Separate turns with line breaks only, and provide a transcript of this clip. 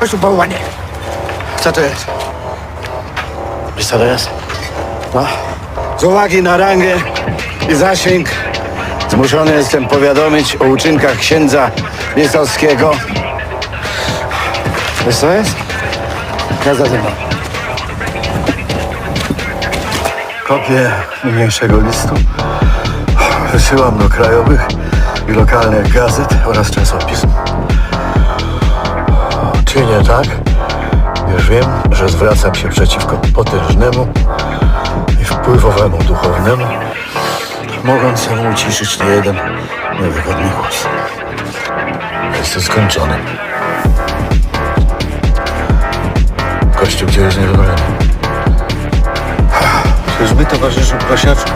Chodź tu, bałwanie. Co to jest?
Wiesz co to jest?
No. Z uwagi na rangę i zasięg zmuszony jestem powiadomić o uczynkach księdza Wiesowskiego. Wiesz co jest? Jazda ze mną.
Kopię niniejszego listu wysyłam do krajowych i lokalnych gazet oraz czasopism. Czynię tak, gdyż wiem, że zwracam się przeciwko potężnemu i wpływowemu duchownemu, mogącemu uciszyć niejeden niewygodny głos. Jestem skończony. Kościół gdzie jest niedowolony. Czyżby towarzyszył prosiaczku?